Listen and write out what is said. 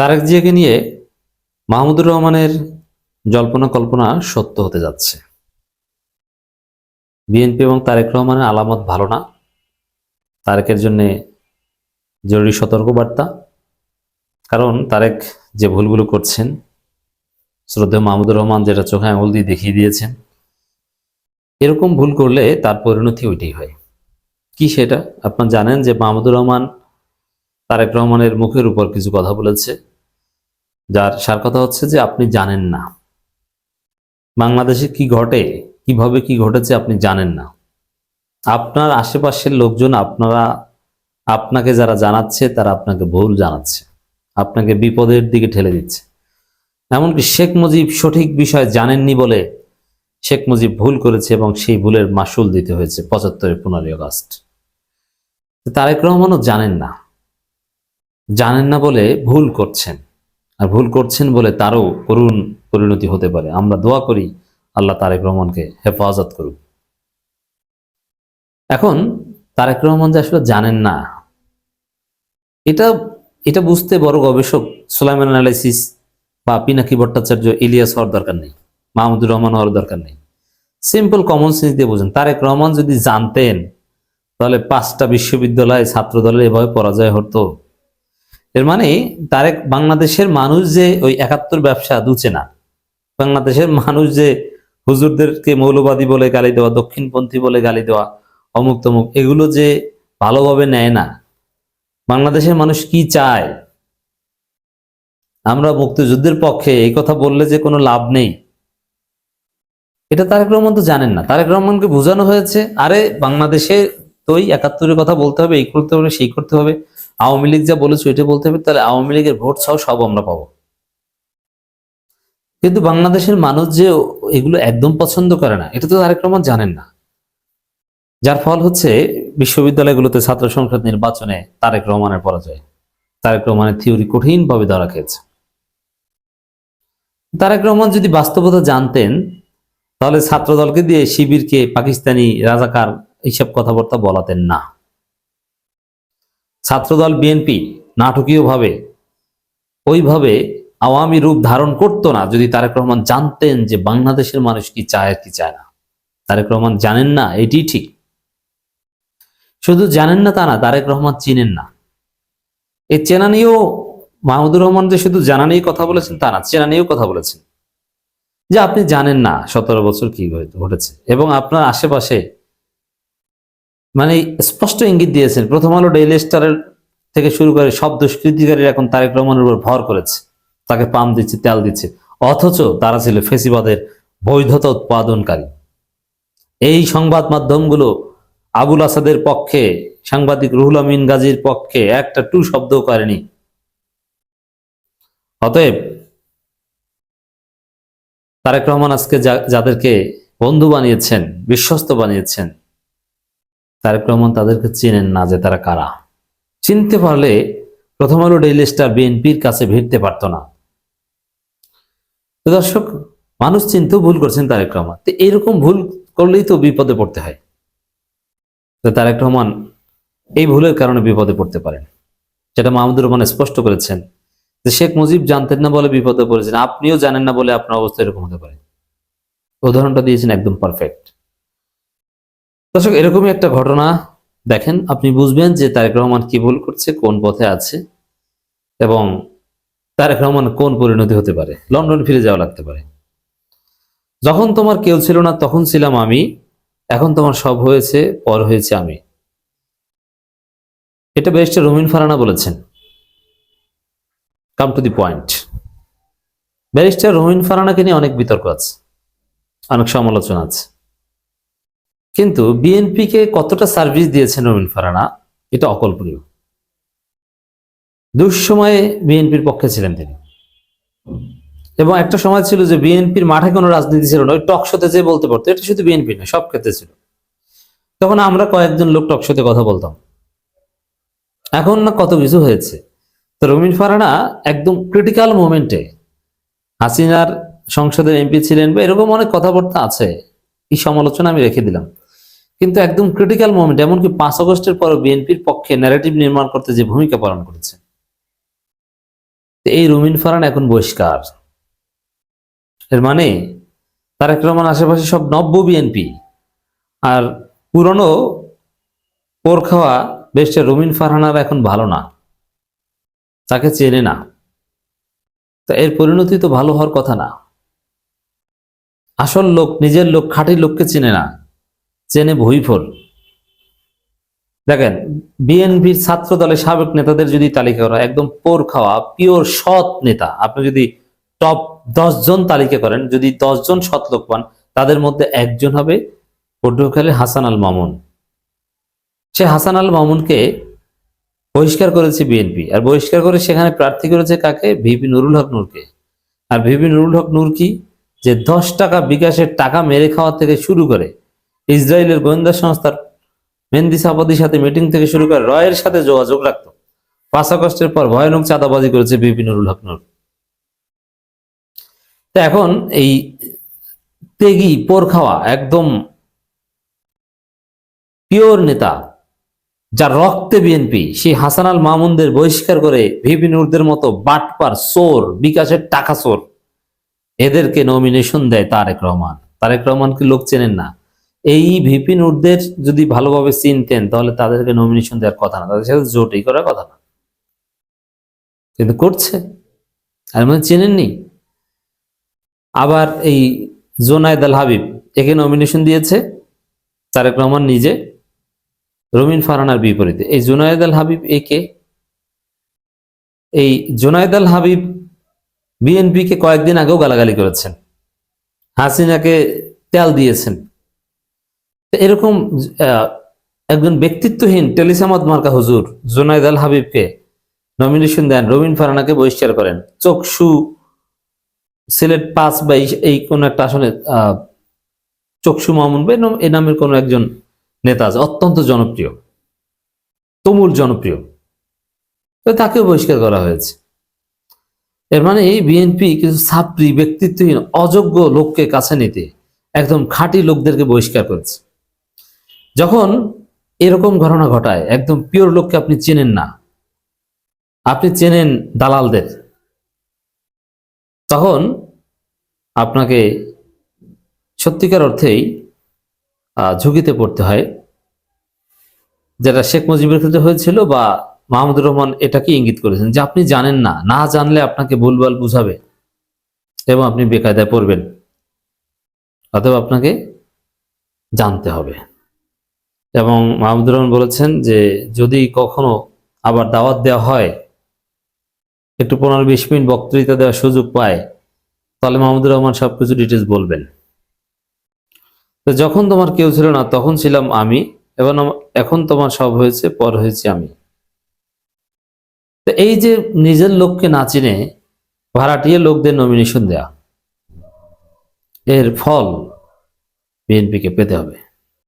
তারেক জিয়াকে নিয়ে মাহমুদুর রহমানের জল্পনা কল্পনা সত্য হতে যাচ্ছে। বিএনপি এবং তারেক রহমানের আলামত ভালো না। তারেকের জন্য জরুরি সতর্কবার্তা। কারণ তারেক যে ভুলগুলো করছেন, শ্রদ্ধেয় মাহমুদুর রহমান যেটা চোখে আঙুল দিয়ে দেখিয়ে দিয়েছেন, এরকম ভুল করলে তার পরিণতি ওইটাই হয়। কি সেটা? আপনার জানেন যে মাহমুদুর রহমান তারেক রহমানের মুখের উপর কিছু কথা বলেছে। যার সার কথা হচ্ছে যে আপনি জানেন না। বাংলাদেশে কি ঘটে? কীভাবে কি ঘটেছে আপনি জানেন না। আপনার আশেপাশের লোকজন আপনারা, আপনাকে যারা জানাচ্ছে তারা আপনাকে ভুল জানাচ্ছে। আপনাকে বিপদের দিকে ঠেলে দিচ্ছে। এমনকি শেখ মুজিব সঠিক বিষয় জানেননি বলে শেখ মুজিব ভুল করেছে এবং সেই ভুলের মাসুল দিতে হয়েছে পঁচাত্তরের পনেরোই আগস্ট। তারেক রহমানও জানেন না। জানেন না বলে ভুল করছেন। আর ভুল করছেন বলে তারও করুণ পরিণতি হতে পারে। আমরা দোয়া করি আল্লাহ তারেক রহমানকে হেফাজত করুক। এখন তারেক রহমান যে আসলে জানেন না, এটা এটা বুঝতে বড় গবেষক সুলাইমান অ্যানালাইসিস বা পিনাকি ভট্টাচার্য ইলিয়াস হওয়ার দরকার নেই, মাহমুদুর রহমান হওয়ার দরকার নেই। সিম্পল কমন সেন্স দিয়ে বোঝেন। তারেক রহমান যদি জানতেন, তাহলে পাঁচটা বিশ্ববিদ্যালয়ে ছাত্র দলের এভাবে পরাজয় হতো। এর মানে তারেক বাংলাদেশের মানুষ যে ওই একাত্তর ব্যবসা দুচে না। বাংলাদেশের মানুষ যে হুজুরদেরকে মৌলবাদী বলে গালি দেওয়া, দক্ষিণপন্থী বলে গালি দেওয়া, অমুক তমুক, এগুলো যে ভালোভাবে নেয় না। বাংলাদেশের মানুষ কি চায়? আমরা মুক্তিযুদ্ধের পক্ষে এই কথা বললে যে কোনো লাভ নেই। এটা তারেক রহমান তো জানেন না। তারেক রহমানকে বোঝানো হয়েছে, আরে বাংলাদেশে তো ওই একাত্তরের কথা বলতে হবে, এই করতে হবে, সেই করতে হবে। আওয়ামী লীগ যা বলেছে ওইটা বলতে হবে, তাহলে আওয়ামী লীগের ভোট সহ সব আমরা পাবো। কিন্তু বাংলাদেশের মানুষ যে এগুলো একদম পছন্দ করে না, এটা তো তারেক রহমান জানেন না। যার ফল হচ্ছে বিশ্ববিদ্যালয়গুলোতে ছাত্র সংসদ নির্বাচনে তারেক রহমানের পরাজয়। তারেক রহমানের থিওরি কঠিনভাবে ধরা খেয়েছে। তারেক রহমান যদি বাস্তবতা জানতেন, তাহলে ছাত্র দলকে দিয়ে শিবিরকে পাকিস্তানি রাজাকার এইসব কথাবার্তা বলাতেন না। ছাত্রদল বিএনপি নাটকীয়ভাবে ওইভাবে আওয়ামী রূপ ধারণ করতো না, যদি তারেক রহমান জানতেন যে বাংলাদেশের মানুষ কি চায় কি চায় না। তারেক রহমান জানেন না এটি ঠিক। শুধু জানেন না তা না, তারেক রহমান চিনেন না। এই চেনা নিয়েও মাহমুদুর রহমান যে শুধু জানা নিয়ে কথা বলেছেন তা না, চেনা নিয়েও কথা বলেছেন। যে আপনি জানেন না, সতেরো বছর কি ঘটেছে। এবং আপনার আশেপাশে মানে স্পষ্ট ইঙ্গিত দিয়েছেন, প্রথম আলো ডেইলি স্টারের থেকে শুরু করে সব দুষ্কৃতিকারী এখন তারেক রহমানের উপর ভর করেছে। তাকে পাম দিচ্ছে, তেল দিচ্ছে। অথচ তারা ছিল ফেসিবাদের বৈধতা উৎপাদনকারী। এই সংবাদ মাধ্যমগুলো আবুল আসাদের পক্ষে, সাংবাদিক রুহুল আমিন গাজীর পক্ষে একটা টু শব্দও করেনি। অতএব তারেক রহমান আজকে যাদেরকে বন্ধু বানিয়েছেন, বিশ্বস্ত বানিয়েছেন তারেক রহমান তাদেরকে চেনেন না যে তারা কারা। চিনতে পারলে প্রথম আলো ডেইলি স্টার বিএনপির কাছে ভিড়তে পারতো না। দর্শক, মানুষ চিনতেও ভুল করছেন তারেক রহমান। তো এরকম ভুল করলেই তো বিপদে পড়তে হয়। তো তারেক রহমান এই ভুলের কারণে বিপদে পড়তে পারেন। যেটা মাহমুদুর রহমান স্পষ্ট করেছেন যে শেখ মুজিব জানতেন না বলে বিপদে পড়েছেন, আপনিও জানেন না বলে আপনার অবস্থা এরকম হতে পারে। উদাহরণটা দিয়েছেন একদম পারফেক্ট দর্শক, এরকমই একটা ঘটনা দেখেন, আপনি বুঝবেন যে তারেক রহমান কি ভুল করছে, কোন পথে আছে এবং তারেক রহমান কোন পরিণতি হতে পারে, লন্ডন ফিরে যাওয়া লাগতে পারে। যখন তোমার কেউ ছিল না, তখন ছিলাম আমি, এখন তোমার সব হয়েছে, পর হয়েছে আমি। এটা ব্যারিস্টার রুমিন ফারানা বলেছেন। Come to the point barrister Rumin ফারানাকে নিয়ে অনেক বিতর্ক আছে, অনেক সমালোচনা আছে। কিন্তু বিএনপিকে কতটা সার্ভিস দিয়েছেন রবিন ফারানা, এটা অকল্পনীয়। দুঃসময়ে বিএনপির পক্ষে ছিলেন তিনি। এবং একটা সময় ছিল যে বিএনপির মাঠে কোনো রাজনীতি ছিল না, ওই টকশোতে যে বলতে পারতো, এটা শুধু বিএনপি না, সব ক্ষেত্রে ছিল। তখন আমরা কয়েকজন লোক টকশোতে কথা বলতাম। এখন না কত কিছু হয়েছে। তো রবিন ফারানা একদম ক্রিটিক্যাল মোমেন্টে হাসিনার সংসদের এমপি ছিলেন বা এরকম অনেক কথাবার্তা আছে, এই সমালোচনা আমি রেখে দিলাম। কিন্তু একদম ক্রিটিক্যাল মোমেন্ট এমনকি পাঁচ আগস্টের পর বিএনপির পক্ষে ন্যারেটিভ নির্মাণ করতে যে ভূমিকা পালন করেছে। এই রুমিন ফারান এখন বহিষ্কার। এর মানে তারেক রহমান আশেপাশে সব নব্য বিএনপি আর পুরনো পোর খাওয়া বেশটা রুমিন ফারহানার এখন ভালো না। তাকে চেনে না। তা এর পরিণতি তো ভালো হওয়ার কথা না। আসল লোক, নিজের লোক, খাঁটি লোককে চেনে না। চেনে ভুইফল। দেখেন, বিএনপির ছাত্র দলের সাবেক নেতাদের যদি তালিকা করা একদম পোর খাওয়া, পিওর সৎ নেতা, আপনি যদি টপ জন তালিকা করেন, যদি জন সৎ লোক পান, তাদের মধ্যে একজন হবে পটুয়াখালীর হাসান আল মামুন। সে হাসান আল মামুনকে বহিষ্কার করেছে বিএনপি, আর বহিষ্কার করে সেখানে প্রার্থী করেছে কাকে? ভিপি নুরুল হক নূরকে। আর ভিপি নুরুল হক নূর কি? যে দশ টাকা বিকাশের টাকা মেরে খাওয়া থেকে শুরু করে ইসরায়েলের গোয়েন্দা সংস্থার মেহেন্দি সাপাদির সাথে মিটিং থেকে শুরু করে রয়ের সাথে যোগাযোগ রাখত। পাঁচ আগস্টের পর ভয়ানক চাঁদাবাজি করেছে নুরুল হক এখন এই তেগি পোর খাওয়া একদম পিওর নেতা, যার রক্তে বিএনপি, সেই হাসান আল মামুনদের বহিষ্কার করে ভিপি নুরদের মতো বাটপার সোর বিকাশের টাকা সোর এদেরকে নমিনেশন দেয় তারেক রহমান। তারেক রহমানকে লোক চেনেন না? এই ভিপি নুরদের যদি ভালোভাবে চিনতেন, তাহলে তাদেরকে নমিনেশন দেওয়ার কথা না। তাদের সাথে জোটই করার কথা না। কিন্তু করছে। আর মানে চেনেননি? আবার এই জোনায়দ আল হাবিব, একে নমিনেশন দিয়েছে। তারেক রহমান নিজে, রমিন ফারানার বিপরীতে। এই জুনায়দ আল হাবিব একে, এই জুনায়দ আল হাবিব বিএনপিকে কয়েকদিন আগেও গালাগালি করেছেন। হাসিনাকে তেল দিয়েছেন। এরকম একজন ব্যক্তিত্বহীন টেলিসামাদ মার্কা হুজুর জুনায়দ আল হাবিবকে নমিনেশন দেন রবিন ফারানাকে বহিষ্কার করেন। চকসু সিলেট পাঁচ বা এই- কোন একটা আসলে আহ, চকসু মামুন বা এই নামের কোন একজন নেতা আছে অত্যন্ত জনপ্রিয় তুমুল জনপ্রিয়। তো তাকেও বহিষ্কার করা হয়েছে। এর মানে এই বিএনপি কিছু ছাত্রী ব্যক্তিত্বহীন অযোগ্য লোককে কাছে নিতে একদম খাঁটি লোকদেরকে বহিষ্কার করেছে। যখন এরকম ঘটনা ঘটায়, একদম পিওর লোককে আপনি চেনেন না। আপনি চেনেন দালালদের। তখন আপনাকে সত্যিকার অর্থেই ঝুঁকিতে পড়তে হয়। যেটা শেখ মুজিবের ক্ষেত্রে হয়েছিল বা মাহমুদুর রহমান এটাকে ইঙ্গিত করেছেন যে আপনি জানেন না না জানলে আপনাকে ভুলভাল বুঝাবে এবং আপনি বেকায়দায় পড়বেন। অতএব আপনাকে জানতে হবে। এবং মাহমুদুর রহমান বলেছেন যে যদি কখনো আবার দাওয়াত দেওয়া হয়, একটু পনেরো বিশ মিনিট বক্তৃতা দেওয়ার সুযোগ পায়, তাহলে মাহমুদুর রহমান সবকিছু ডিটেলস বলবেন। তো যখন তোমার কেউ ছিল না, তখন ছিলাম আমি, এবং এখন তোমার সব হয়েছে, পর হয়েছে আমি। তো এই যে নিজের লোককে না চিনে, ভাড়াটিয়ে লোকদের নমিনেশন দেয়া, এর ফল বিএনপিকে পেতে হবে।